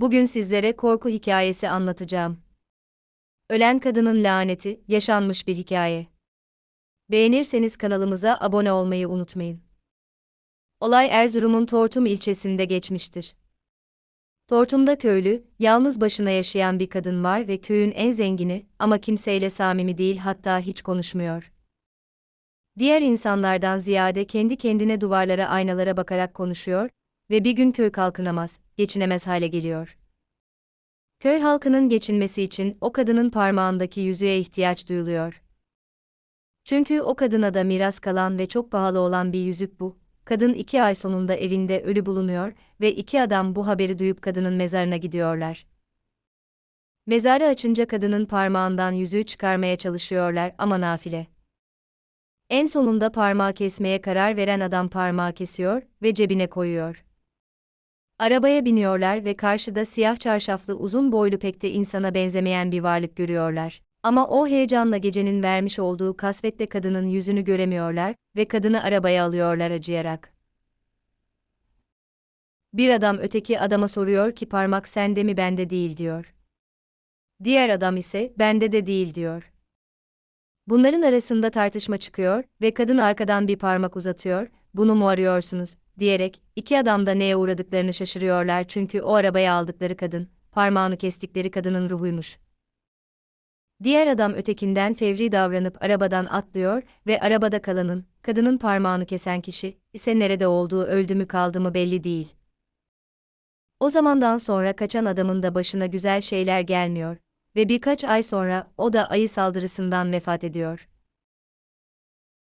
Bugün sizlere korku hikayesi anlatacağım. Ölen kadının laneti, yaşanmış bir hikaye. Beğenirseniz kanalımıza abone olmayı unutmayın. Olay Erzurum'un Tortum ilçesinde geçmiştir. Tortum'da köylü, yalnız başına yaşayan bir kadın var ve köyün en zengini ama kimseyle samimi değil hatta hiç konuşmuyor. Diğer insanlardan ziyade kendi kendine duvarlara aynalara bakarak konuşuyor ve bir gün köy kalkınamaz, geçinemez hale geliyor. Köy halkının geçinmesi için o kadının parmağındaki yüzüğe ihtiyaç duyuluyor. Çünkü o kadına da miras kalan ve çok pahalı olan bir yüzük bu. Kadın iki ay sonunda evinde ölü bulunuyor ve iki adam bu haberi duyup kadının mezarına gidiyorlar. Mezarı açınca kadının parmağından yüzüğü çıkarmaya çalışıyorlar ama nafile. En sonunda parmağı kesmeye karar veren adam parmağı kesiyor ve cebine koyuyor. Arabaya biniyorlar ve karşıda siyah çarşaflı uzun boylu pek de insana benzemeyen bir varlık görüyorlar. Ama o heyecanla gecenin vermiş olduğu kasvetle kadının yüzünü göremiyorlar ve kadını arabaya alıyorlar acıyarak. Bir adam öteki adama soruyor ki parmak sende mi bende değil diyor. Diğer adam ise bende de değil diyor. Bunların arasında tartışma çıkıyor ve kadın arkadan bir parmak uzatıyor, bunu mu arıyorsunuz, diyerek, iki adam da neye uğradıklarını şaşırıyorlar çünkü o arabaya aldıkları kadın, parmağını kestikleri kadının ruhuymuş. Diğer adam ötekinden fevri davranıp arabadan atlıyor ve arabada kalanın, kadının parmağını kesen kişi, ise nerede olduğu öldü mü kaldı mı belli değil. O zamandan sonra kaçan adamın da başına güzel şeyler gelmiyor ve birkaç ay sonra o da ayı saldırısından vefat ediyor.